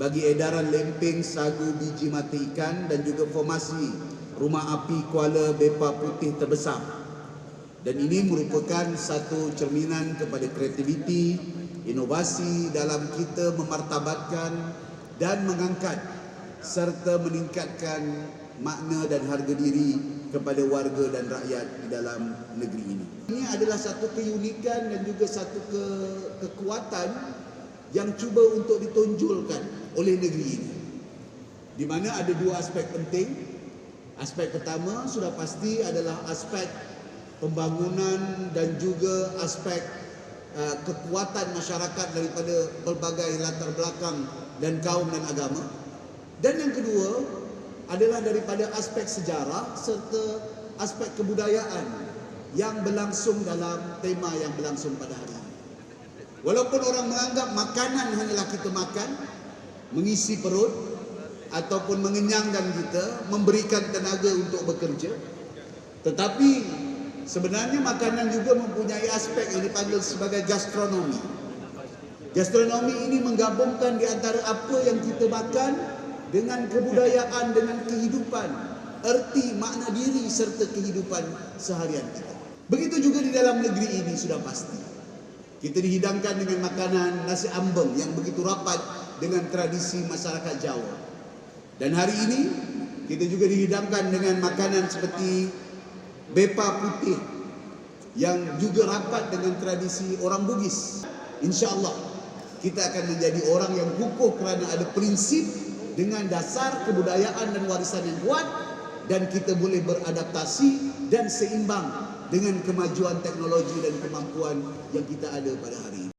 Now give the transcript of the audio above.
bagi edaran lempeng sagu biji mati ikan dan juga formasi rumah api Kuala Bepa Putih terbesar. Dan ini merupakan satu cerminan kepada kreativiti, inovasi dalam kita memartabatkan dan mengangkat serta meningkatkan makna dan harga diri kepada warga dan rakyat di dalam negeri ini. Ini adalah satu keunikan dan juga satu ke, kekuatan yang cuba untuk ditonjolkan oleh negeri ini. Di mana ada dua aspek penting. Aspek pertama sudah pasti adalah aspek pembangunan dan juga aspek uh, kekuatan masyarakat daripada pelbagai latar belakang dan kaum dan agama. Dan yang kedua adalah daripada aspek sejarah serta aspek kebudayaan yang berlangsung dalam tema yang berlangsung pada hari ini. Walaupun orang menganggap makanan hanyalah kita makan, mengisi perut ataupun mengenyangkan kita, memberikan tenaga untuk bekerja, tetapi sebenarnya makanan juga mempunyai aspek yang dipanggil sebagai gastronomi. Gastronomi ini menggabungkan di antara apa yang kita makan dengan kebudayaan, dengan kehidupan, erti, makna diri serta kehidupan seharian kita. Begitu juga di dalam negeri ini sudah pasti. Kita dihidangkan dengan makanan nasi ambeng yang begitu rapat dengan tradisi masyarakat Jawa. Dan hari ini kita juga dihidangkan dengan makanan seperti bepa putih yang juga rapat dengan tradisi orang Bugis. Insya-Allah kita akan menjadi orang yang kukuh kerana ada prinsip dengan dasar kebudayaan dan warisan yang kuat dan kita boleh beradaptasi dan seimbang dengan kemajuan teknologi dan kemampuan yang kita ada pada hari ini.